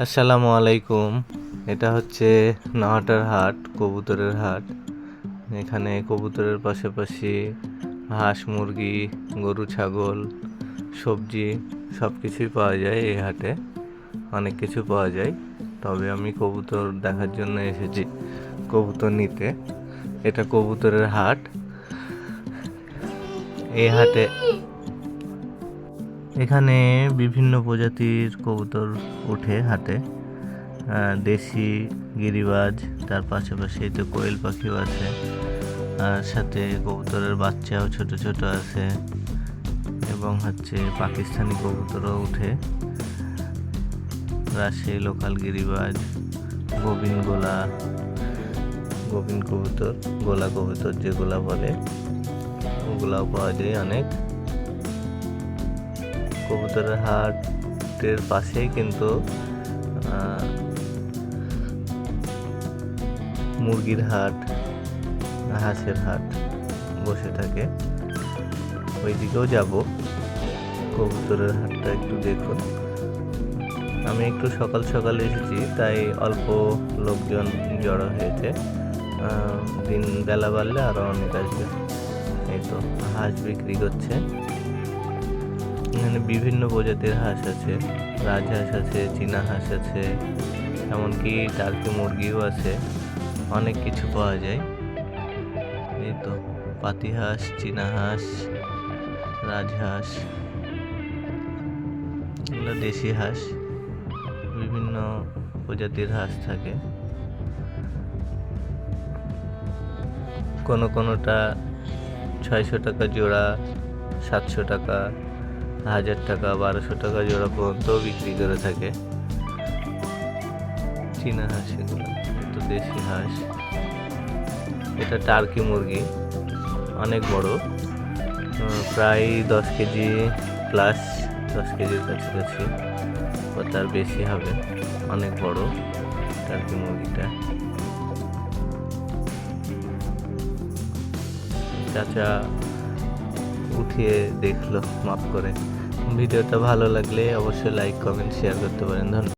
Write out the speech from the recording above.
আসসালামু আলাইকুম। এটা হচ্ছে নাহাটার হাট, কবুতরের হাট। এখানে কবুতরের পাশাপাশি হাঁস, মুরগি, গরু, ছাগল, সবজি সব কিছুই পাওয়া যায় এই হাটে। অনেক কিছু পাওয়া যায়। তবে আমি কবুতর দেখার জন্য এসেছি কবুতর নিতে। এটা কবুতরের হাট। এই হাটে এখানে বিভিন্ন প্রজাতির কবুতর ওঠে আহ, দেশি গিরিবাজ তার পাশাপাশি তো কোয়েল পাখিও আছে। আর সাথে কবুতরের বাচ্চাও ছোট ছোট আছে। এবং হচ্ছে পাকিস্তানি কবুতরও উঠে রাজশাহী লোকাল গিরিবাজ গোবিন গোলা গোবিন কবুতর গোলা কবুতর যেগুলা বলে ওগুলাও পাওয়া যায় অনেক। কবুতরের হাটের পাশেই কিন্তু মুরগির হাট, হাঁসের হাট বসে থাকে। ওই দিকেও যাব। কবুতরের হাটটা একটু দেখুন। আমি একটু সকাল সকাল এসেছি, তাই অল্প লোকজন জড়ো হয়েছে। দিন বেলা বাড়লে আরও অনেক আসবে। এই তো, হাঁস বিক্রি করছে। এখানে বিভিন্ন প্রজাতির হাঁস আছে, রাজহাঁস আছে চীনা হাঁস আছে, এমনকি টার্কি মুরগিও আছে, অনেক কিছু পাওয়া যায়। এই তো পাতি হাঁস চীনা হাঁস রাজহাঁস, এগুলো দেশি হাঁস, বিভিন্ন প্রজাতির হাঁস থাকে। কোনো কোনোটা ছয়শো টাকা জোড়া, সাতশো টাকা হাজার টাকা, বারোশো টাকা জোড়া পর্যন্ত বিক্রি করে থাকে। চীনা হাঁস এগুলো তো দেশি হাঁস। এটা টার্কি মুরগি, অনেক বড়। প্রায় দশ কেজি প্লাস দশ কেজির কাছাকাছি, বা তার বেশি হবে, অনেক বড় টার্কি মুরগিটা। চাচা উঠিয়ে দেখল মাফ করে। ভিডিওটা ভালো লাগলে অবশ্যই লাইক কমেন্ট শেয়ার করতে পারেন। ধন্যবাদ।